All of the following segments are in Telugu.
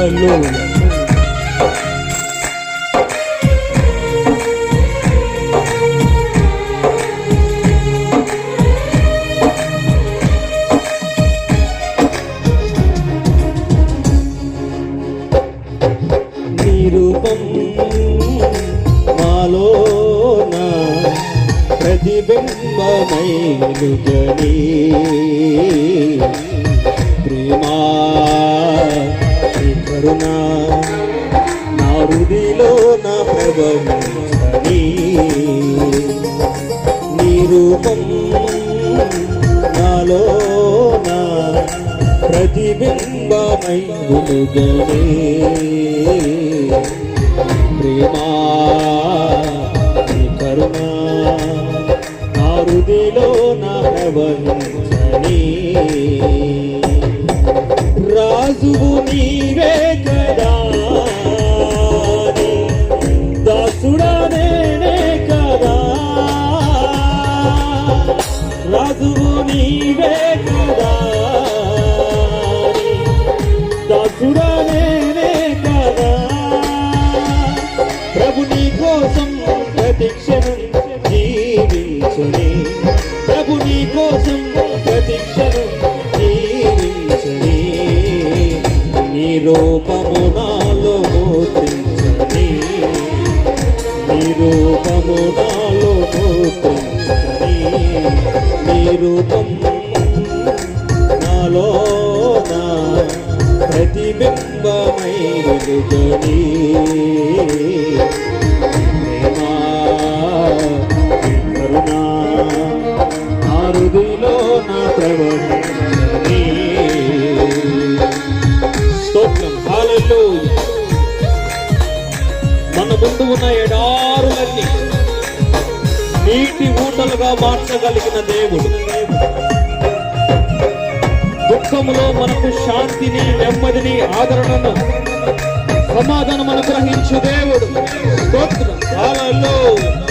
హల్లెలూయా నీ రూపం మాలోన ప్రతిబింబమైలుగని ప్రేమా కరుణ. నా హృదిలో నా ప్రభని నీ. రూపం నాలో నా ప్రతిబింబమై ప్రేమా నీ కరుణ నా హృదిలో నా ప్రవహించని దాసువు నీవే కదా దాసుడా నేనే కదా రాజువు నీవే కదా దాసుడా నేనే కదా ప్రభు నీ కోసం ప్రతిక్షణం జీవించుని. ప్రభు నీ కోసం ప్రతిక్షణం నీ రూపము నాలో మోత్రించని నీ రూపము నాలో నీ రూపం నాలో నా ప్రతిబింబమై వెలుగని. మన ముందు ఉన్న ఎడారులన్నీ నీటి ఊటలుగా మార్చగలిగిన దేవుడు. దుఃఖములో మనకు శాంతిని నెమ్మదిని ఆదరణను సమాధానం అనుగ్రహించు దేవుడు. స్తోత్రం.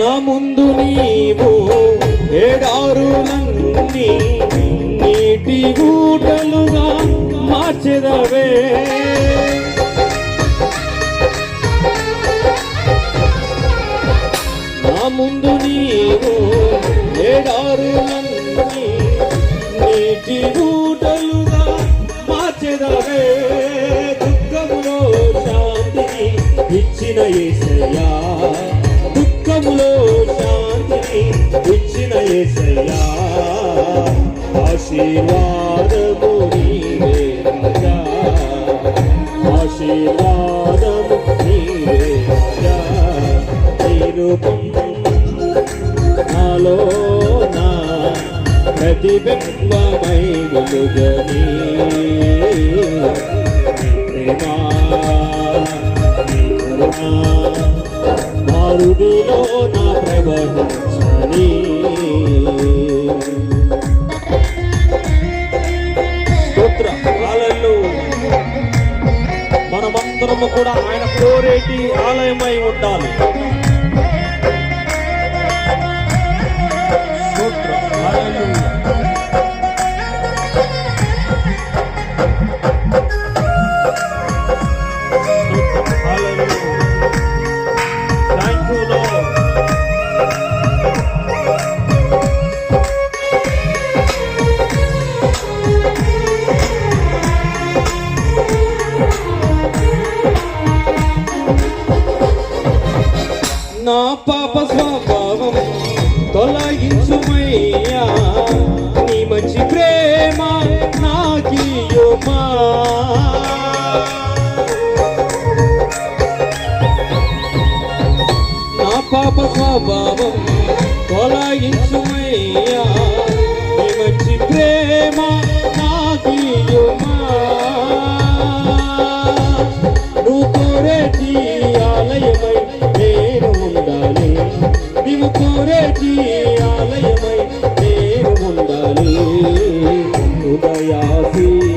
నా ముందు నీవు ఏడారులన్నీ నీటి ఊటలుగా మార్చెదవే. నా ముందు నీవు ఏడారులన్నీ నీటి ఊటలుగా మార్చెదవే. దుఃఖములో శాంతిని ఇచ్చిన యేసయ్యా ఇచ్చిన యేసయ్యా ఆశీర్వాదము నీవే రాజా ఆశీర్వాదము నీవే రాజా నీ నాలో నా ప్రతిబింబమై వెలుగని ప్రేమా. నా మనమందరము కూడా ఆయన కోరేటి ఆలయమై ఉండాలి. నా పాప స్వభావం తొలగించుమయ్యా. నీ మంచి ప్రేమ నాకియుమా నా పాప స్వభావం తొలగించుమయ్యా. నీ మంచి ప్రేమ నాకియుమా నువ్వు కోరేటి দয়াসী